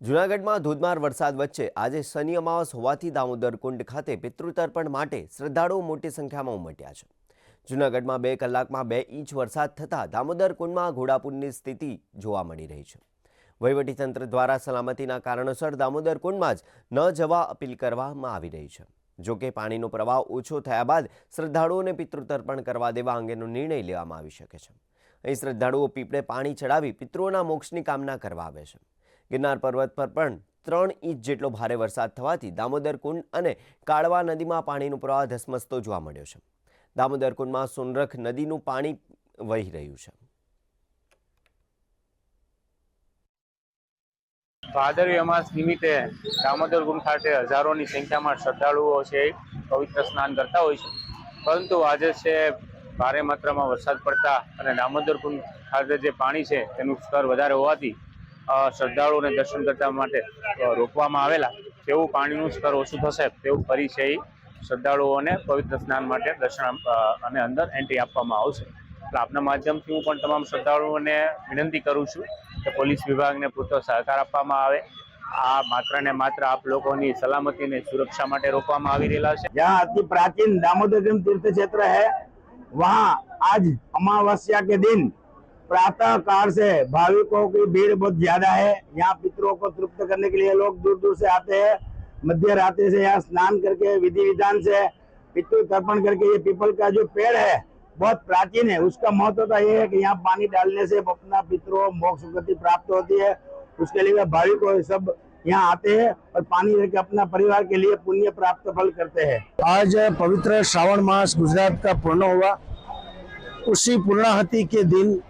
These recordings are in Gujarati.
જૂનાગઢમાં ધોધમાર વરસાદ વચ્ચે આજે શનિ અમાવસ હોવાથી દામોદર કુંડ ખાતે પિતૃતર્પણ માટે શ્રદ્ધાળુઓ મોટી સંખ્યામાં ઉમટ્યા છે. જૂનાગઢમાં બે કલાકમાં બે ઇંચ વરસાદ થતાં દામોદર કુંડમાં ઘોડાપુરની સ્થિતિ જોવા મળી રહી છે. વહીવટીતંત્ર દ્વારા સલામતીના કારણોસર દામોદર કુંડમાં જ ન જવા અપીલ કરવામાં આવી રહી છે. જોકે પાણીનો પ્રવાહ ઓછો થયા બાદ શ્રદ્ધાળુઓને પિતૃતર્પણ કરવા દેવા અંગેનો નિર્ણય લેવામાં આવી શકે છે. અહીં શ્રદ્ધાળુઓ પીપળે પાણી ચડાવી પિતૃઓના મોક્ષની કામના કરવા આવે છે. ગિરનાર પર્વત પર પણ ત્રણ ઇંચ જેટલો ભારે વરસાદ થવાથી દામોદર કુંડ અને કાળવા નદીમાં પાણીનો પ્રવાહ ધસમસતો જોવા મળ્યો છે. દામોદર કુંડમાં સોનરખ નદીનું પાણી વહી રહ્યું છે. ભાદરવી અમાસ નિમિત્તે દામોદર કુંડ ખાતે હજારોની સંખ્યામાં શ્રદ્ધાળુઓ છે પવિત્ર સ્નાન કરતા હોય છે. પરંતુ આજે છે ભારે માત્રામાં વરસાદ પડતા અને દામોદર કુંડ ખાતે જે પાણી છે તેનું સ્તર વધારે હોવાથી શ્રદ્ધાળુઓને દર્શન કરતા માટે રોકવામાં આવેલા. તેવું પાણીનું સ્તર ઓછું થશે તેવું પરિચય શ્રદ્ધાળુઓને પવિત્ર સ્નાન માટે દર્શન અને અંદર એન્ટ્રી આપવામાં આવશે. એટલે આપના માધ્યમથી હું પણ તમામ શ્રદ્ધાળુઓને વિનંતી કરું છું કે પોલીસ વિભાગને પૂરતો સહકાર આપવામાં આવે. આ માત્ર ને માત્ર આપ લોકોની સલામતી ને સુરક્ષા માટે રોકવામાં આવી રહેલા છે. જ્યાં અતિ પ્રાચીન દામોદર તીર્થ ક્ષેત્ર હૈ, વહાં આજ અમાવસ્યા કે દિન प्रातः काल से भाविकों की भीड़ बहुत ज़्यादा है। यहाँ पितरों को तृप्त करने के लिए लोग दूर दूर से आते हैं। मध्य रात्रि से यहाँ स्नान करके, विधि विधान से, पितृ तर्पण करके ये पीपल का जो पेड़ है, बहुत प्राचीन है। उसका महत्वता ये है कि यहाँ पानी डालने से अपना पितरों मोक्ष गति प्राप्त होती है। उसके लिए भाविक सब यहाँ आते हैं और पानी लेके अपना परिवार के लिए पुण्य प्राप्त फल करते हैं। आज पवित्र श्रावण मास गुजरात का पूर्ण हुआ। उसी पूर्णाहति के दिन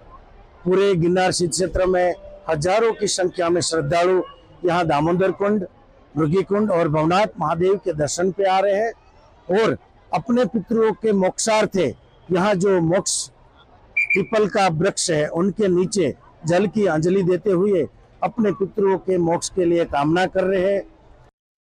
पूरे गिरनार सिद्ध क्षेत्र में हज़ारों की संख्या में श्रद्धालु यहाँ दामोदर कुंड मृगी कुंड और भवनाथ महादेव के दर्शन पे आ रहे हैं और अपने पितरों के मोक्षार्थे यहाँ जो मोक्ष पीपल का वृक्ष है, उनके नीचे जल की अंजलि देते हुए अपने पितरों के मोक्ष के लिए कामना कर रहे हैं।